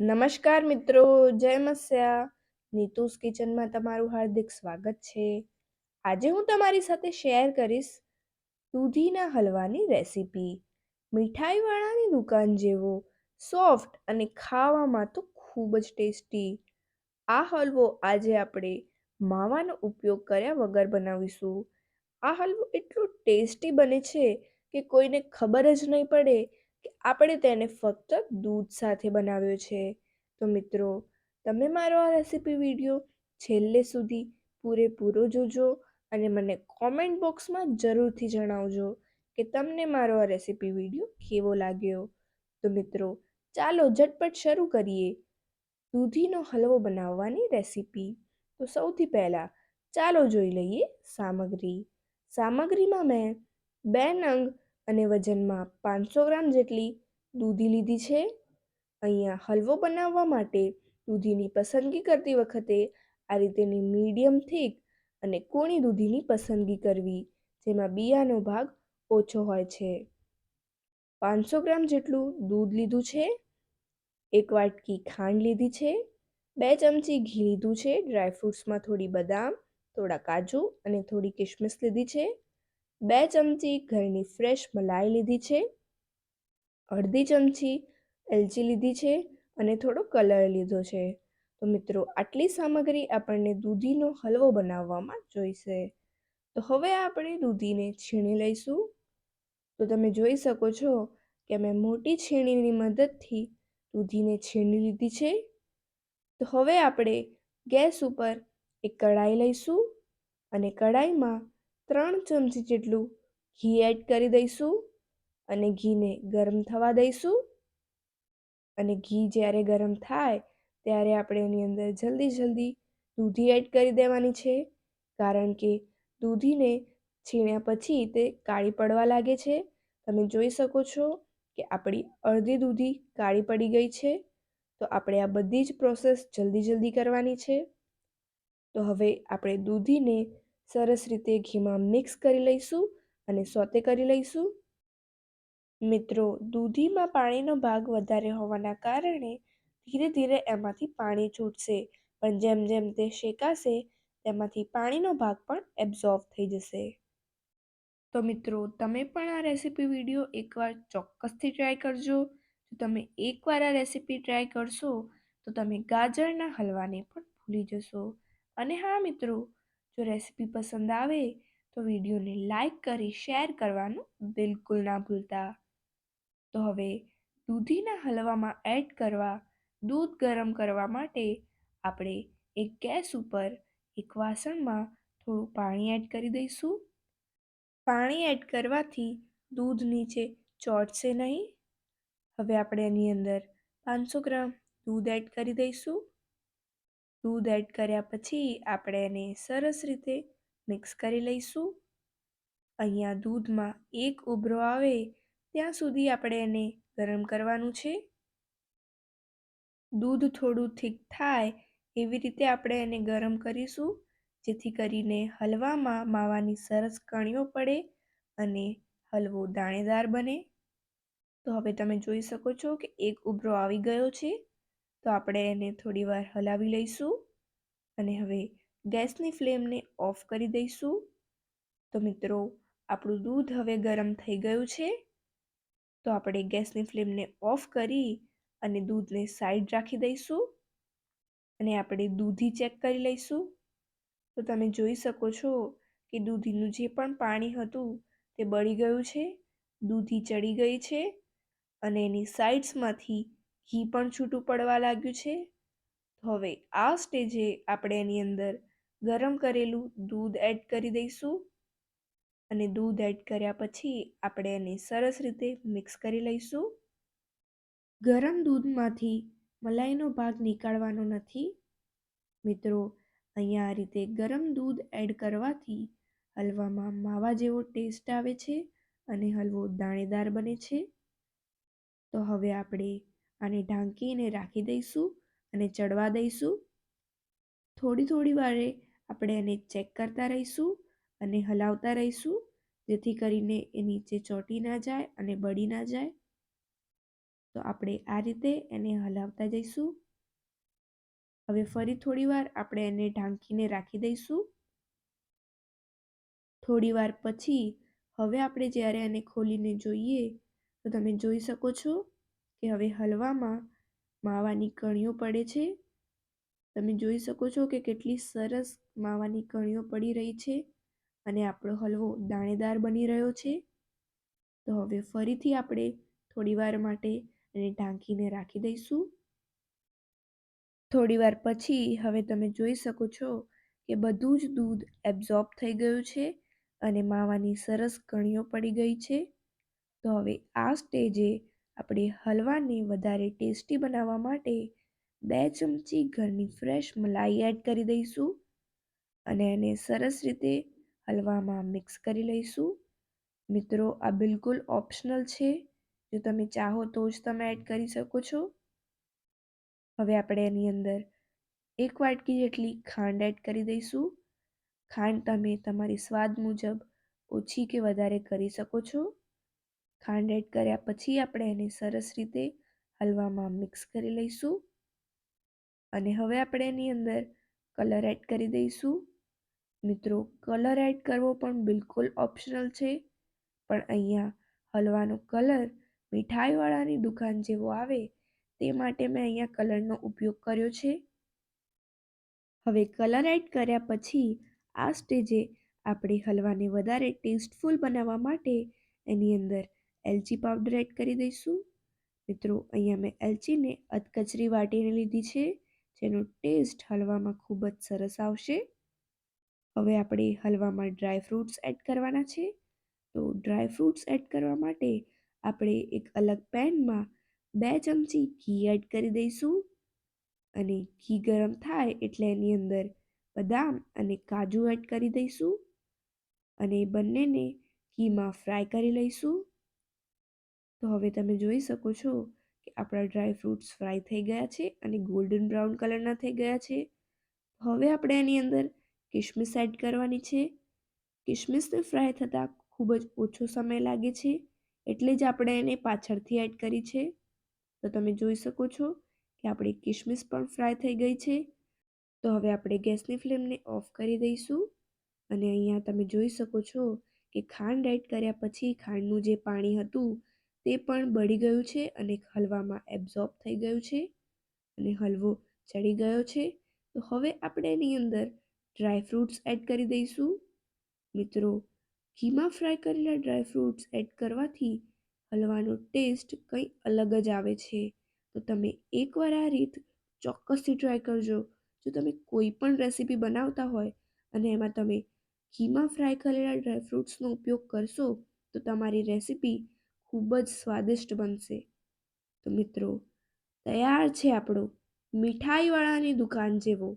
નમસ્કાર મિત્રો, જય મસ્યા. નીતુસ કિચનમાં તમારું હાર્દિક સ્વાગત છે. આજે હું તમારી સાથે શેર કરીશ દૂધીના હલવાની રેસીપી. મીઠાઈવાળાની દુકાન જેવો, સોફ્ટ અને ખાવામાં તો ખૂબ જ ટેસ્ટી. આ હલવો આજે આપણે માવાનો ઉપયોગ કર્યા વગર બનાવીશું. આ હલવો એટલો ટેસ્ટી બને છે કે કોઈને ખબર જ નહીં પડે આપણે તેને ફક્ત દૂધ સાથે બનાવ્યો છે. તો મિત્રો, તમે મારો આ રેસીપી વીડિયો છેલ્લે સુધી પૂરેપૂરો જોજો અને મને કોમેન્ટ બોક્સમાં જરૂરથી જણાવજો કે તમને મારો આ રેસીપી વીડિયો કેવો લાગ્યો. તો મિત્રો, ચાલો ઝટપટ શરૂ કરીએ. દૂધીનો હલવો બનાવવાની રેસીપી તો સૌથી પહેલાં ચાલો જોઈ લઈએ સામગ્રી. સામગ્રીમાં મેં બે નંગ અને વજનમાં પાંચસો ગ્રામ જેટલી દૂધી લીધી છે. અહીંયા હલવો બનાવવા માટે દૂધીની પસંદગી કરતી વખતે આ રીતેની મીડિયમ થીક અને કોણી દૂધીની પસંદગી કરવી, જેમાં બિયાનો ભાગ ઓછો હોય છે. પાંચસો ગ્રામ જેટલું દૂધ લીધું છે. એક વાટકી ખાંડ લીધી છે. બે ચમચી ઘી લીધું છે. ડ્રાયફ્રૂટ્સમાં થોડી બદામ, થોડા કાજુ અને થોડી કિશમિશ લીધી છે. બે ચમચી ઘરની ફ્રેશ મલાઈ લીધી છે, અડધી ચમચી એલચી લીધી છે અને થોડો કલર લીધો છે. તો મિત્રો, આટલી સામગ્રી આપણને દૂધીનો હલવો બનાવવામાં જોઈશે. તો હવે આપણે દૂધીને છીણી લઈશું. તો તમે જોઈ શકો છો કે મેં મોટી છીણીની મદદથી દૂધીને છીણી લીધી છે. તો હવે આપણે ગેસ ઉપર એક કઢાઈ લઈશું અને કઢાઈમાં ત્રણ ચમચી જેટલું ઘી એડ કરી દઈશું અને ઘીને ગરમ થવા દઈશું. અને ઘી જ્યારે ગરમ થાય ત્યારે આપણે એની અંદર જલ્દી જલ્દી દૂધી એડ કરી દેવાની છે. કારણ કે દૂધીને છીણ્યા પછી તે કાળી પડવા લાગે છે. તમે જોઈ શકો છો કે આપણી અડધી દૂધી કાળી પડી ગઈ છે. તો આપણે આ બધી જ પ્રોસેસ જલ્દી જલ્દી કરવાની છે. તો હવે આપણે દૂધીને સરસ રીતે ઘીમાં મિક્સ કરી લઈશું અને સોતે કરી લઈશું. મિત્રો, દૂધીમાં પાણીનો ભાગ વધારે હોવાના કારણે ધીરે ધીરે એમાંથી પાણી છૂટશે, પણ જેમ જેમ તે શેકાશે, તેમાંથી પાણીનો ભાગ પણ એબ્ઝોર્બ થઈ જશે. તો મિત્રો, તમે પણ આ રેસીપી વીડિયો એકવાર ચોક્કસથી ટ્રાય કરજો. જો તમે એકવાર આ રેસીપી ટ્રાય કરશો, તો તમે ગાજરના હલવાને પણ ભૂલી જશો. અને હા મિત્રો જો રેસીપી પસંદ આવે, તો વિડીયોને લાઈક કરી, શેર કરવાનું બિલકુલ ના ભૂલતા. તો હવે દૂધીના હલવામાં એડ કરવા, દૂધ ગરમ કરવા માટે આપણે એક ગેસ ઉપર એક વાસણમાં થોડું પાણી એડ કરી દઈશું. પાણી એડ કરવાથી દૂધ નીચે ચોટશે નહીં. હવે આપણે એની અંદર પાંચસો ગ્રામ દૂધ એડ કરી દઈશું. દૂધ એડ કર્યા પછી આપણે એને સરસ રીતે મિક્સ કરી લઈશું. અહીંયા દૂધમાં એક ઉભરો આવે ત્યાં સુધી આપણે એને ગરમ કરવાનું છે. દૂધ થોડું ઠીક થાય એવી રીતે આપણે એને ગરમ કરીશું, જેથી કરીને હલવામાં માવાની સરસ કણીઓ પડે અને હલવો દાણેદાર બને. તો હવે તમે જોઈ શકો છો કે એક ઉભરો આવી ગયો છે. તો આપણે એને થોડીવાર હલાવી લઈશું અને હવે ગેસની ફ્લેમને ઓફ કરી દઈશું. તો મિત્રો, આપણું દૂધ હવે ગરમ થઈ ગયું છે. તો આપણે ગેસની ફ્લેમને ઓફ કરી અને દૂધને સાઈડ રાખી દઈશું અને આપણે દૂધી ચેક કરી લઈશું. તો તમે જોઈ શકો છો કે દૂધીનું જે પણ પાણી હતું તે બળી ગયું છે, દૂધી ચડી ગઈ છે અને એની સાઇડ્સમાંથી ઘી પણ છૂટું પડવા લાગ્યું છે? હવે આ સ્ટેજે આપણે એની અંદર ગરમ કરેલું દૂધ એડ કરી દઈશું. અને દૂધ એડ કર્યા પછી આપણે એને સરસ રીતે મિક્સ કરી લઈશું. ગરમ દૂધમાંથી મલાઈનો ભાગ નીકાળવાનો નથી. મિત્રો, અહીંયા આ રીતે ગરમ દૂધ એડ કરવાથી હલવામાં માવા જેવો ટેસ્ટ આવે છે અને હલવો દાણેદાર બને છે. તો હવે આપણે આને ઢાંકીને રાખી દઈશું અને ચડવા દઈશું. થોડી થોડી વારે આપણે એને ચેક કરતા રહીશું અને હલાવતા રહીશું, જેથી કરીને એ નીચે ચોંટી ના જાય અને બળી ના જાય. તો આપણે આ રીતે એને હલાવતા જઈશું. હવે ફરી થોડીવાર આપણે એને ઢાંકીને રાખી દઈશું. થોડીવાર પછી, હવે આપણે જ્યારે એને ખોલીને જોઈએ, તો તમે જોઈ શકો છો કે હવે હલવામાં માવાની કણીઓ પડે છે? તમે જોઈ શકો છો કે કેટલી સરસ માવાની કણીઓ પડી રહી છે અને આપણો હલવો દાણેદાર બની રહ્યો છે. તો હવે ફરીથી આપણે થોડીવાર માટે એને ઢાંકીને રાખી દઈશું. થોડીવાર પછી હવે તમે જોઈ શકો છો કે બધું જ દૂધ એબ્ઝોર્બ થઈ ગયું છે અને માવાની સરસ કણીઓ પડી ગઈ છે. તો હવે આ સ્ટેજે આપણે હલવાને વધારે ટેસ્ટી બનાવવા માટે બે ચમચી ઘરની ફ્રેશ મલાઈ એડ કરી દઈશું અને એને સરસ રીતે હલવામાં મિક્સ કરી લઈશું. મિત્રો, આ બિલકુલ ઓપ્શનલ છે. જો તમે ચાહો તો જ તમે એડ કરી શકો છો. હવે આપણે એની અંદર એક વાટકી જેટલી ખાંડ એડ કરી દઈશું. ખાંડ તમે તમારી સ્વાદ મુજબ ઓછી કે વધારે કરી શકો છો. ખાંડ એડ કર્યા પછી આપણે એને સરસ રીતે હલવામાં મિક્સ કરી લઈશું. અને હવે આપણે એની અંદર કલર એડ કરી દઈશું. મિત્રો, કલર એડ કરવો પણ બિલકુલ ઓપ્શનલ છે. પણ અહીંયા હલવાનો કલર મીઠાઈવાળાની દુકાન જેવો આવે તે માટે મેં અહીંયા કલરનો ઉપયોગ કર્યો છે. હવે કલર એડ કર્યા પછી આ સ્ટેજે આપણે હલવાને વધારે ટેસ્ટફુલ બનાવવા માટે એની અંદર એલચી પાવડર એડ કરી દઈશું. મિત્રો, અહીંયા મેં એલચીને અધકચરી વાટીને લીધી છે, જેનો ટેસ્ટ હલવામાં ખૂબ જ સરસ આવશે. હવે આપણે હલવામાં ડ્રાય ફ્રૂટ્સ એડ કરવાના છે. તો ડ્રાય ફ્રૂટ્સ એડ કરવા માટે આપણે એક અલગ પેનમાં બે ચમચી ઘી એડ કરી દઈશું. અને ઘી ગરમ થાય એટલે એની અંદર બદામ અને કાજુ એડ કરી દઈશું. અને બંનેને ઘીમાં ફ્રાય કરી લઈશું. તો હવે તમે જોઈ શકો છો કે આપણા ડ્રાય ફ્રૂટ્સ ફ્રાય થઈ ગયા છે અને ગોલ્ડન બ્રાઉન કલરના થઈ ગયા છે. હવે આપણે એની અંદર કિશમિશ એડ કરવાની છે. કિશમિશને ફ્રાય થતાં ખૂબ જ ઓછો સમય લાગે છે એટલે જ આપણે એને પાછળથી એડ કરી છે. તો તમે જોઈ શકો છો કે આપણી કિશમિશ પણ ફ્રાય થઈ ગઈ છે. તો હવે આપણે ગેસની ફ્લેમને ઓફ કરી દઈશું અને અહીંયા તમે જોઈ શકો છો કે ખાંડ એડ કર્યા પછી ખાંડનું જે પાણી હતું તે પણ બળી ગયું છે અને હલવામાં એબ્ઝોર્બ થઈ ગયું છે અને હલવો ચડી ગયો છે. તો હવે આપણે એની અંદર ડ્રાય ફ્રૂટ્સ એડ કરી દઈશું. મિત્રો, ઘીમાં ફ્રાય કરેલા ડ્રાય ફ્રૂટ્સ એડ કરવાથી હલવાનો ટેસ્ટ કંઈ અલગ જ આવે છે. તો તમે એકવાર આ રીત ચોક્કસથી ટ્રાય કરજો. જો તમે કોઈ પણ રેસીપી બનાવતા હોય અને એમાં તમે ઘીમાં ફ્રાય કરેલા ડ્રાય ફ્રૂટ્સનો ઉપયોગ કરશો, તો તમારી રેસીપી ખૂબ જ સ્વાદિષ્ટ બનશે. તો મિત્રો, તૈયાર છે આપણો મીઠાઈવાળાની દુકાન જેવો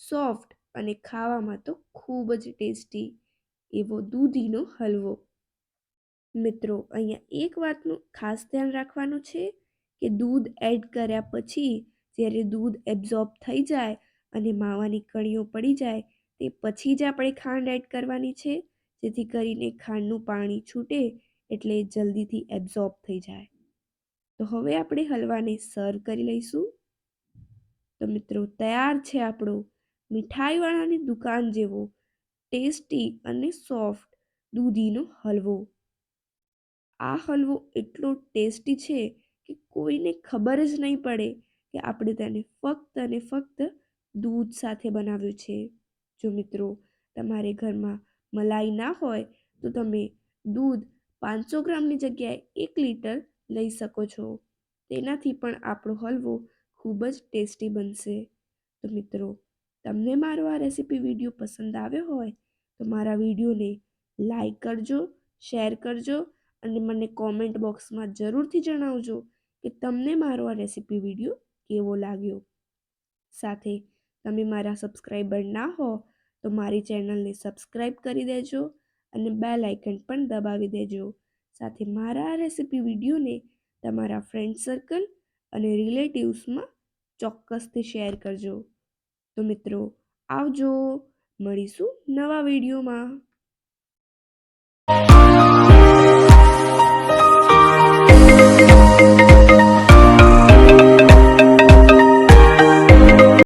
સોફ્ટ અને ખાવામાં તો ખૂબ જ ટેસ્ટી એવો દૂધીનો હલવો. મિત્રો, અહીંયા એક વાતનું ખાસ ધ્યાન રાખવાનું છે કે દૂધ એડ કર્યા પછી જ્યારે દૂધ એબ્ઝોર્બ થઈ જાય અને માવાની કણીઓ પડી જાય તે પછી જ આપણે ખાંડ એડ કરવાની છે. જેથી કરીને ખાંડનું પાણી છૂટે એટલે જલ્દીથી એબ્ઝોર્બ થઈ જાય. તો હવે આપણે હલવાને સર્વ કરી લઈશું. તો મિત્રો, તૈયાર છે આપણો મીઠાઈવાળાની દુકાન જેવો ટેસ્ટી અને સોફ્ટ દૂધીનો હલવો. આ હલવો એટલો ટેસ્ટી છે કે કોઈને ખબર જ નહીં પડે કે આપણે તેને ફક્ત અને ફક્ત દૂધ સાથે બનાવ્યું છે. જો મિત્રો, તમારે ઘરમાં મલાઈ ના હોય તો તમે દૂધ પાંચસો ગ્રામની જગ્યાએ એક લીટર લઈ શકો છો. તેનાથી પણ આપણો હલવો ખૂબ જ ટેસ્ટી બનશે. તો મિત્રો, તમને મારો આ રેસીપી વીડિયો પસંદ આવ્યો હોય, તો મારા વિડીયોને લાઈક કરજો, શેર કરજો અને મને કોમેન્ટ બોક્સમાં જરૂરથી જણાવજો કે તમને મારો આ રેસીપી વીડિયો કેવો લાગ્યો. સાથે, તમે મારા સબસ્ક્રાઈબર ના હો, તો મારી ચેનલને સબસ્ક્રાઈબ કરી દેજો અને બેલ આઇકન પણ દબાવી દેજો. સાથે મારા આ રેસીપી વિડીયોને તમારા ફ્રેન્ડ સર્કલ અને રિલેટિવ્સમાં ચોક્કસથી શેર કરજો. તો મિત્રો, આવજો. મળીશું નવા વિડીયોમાં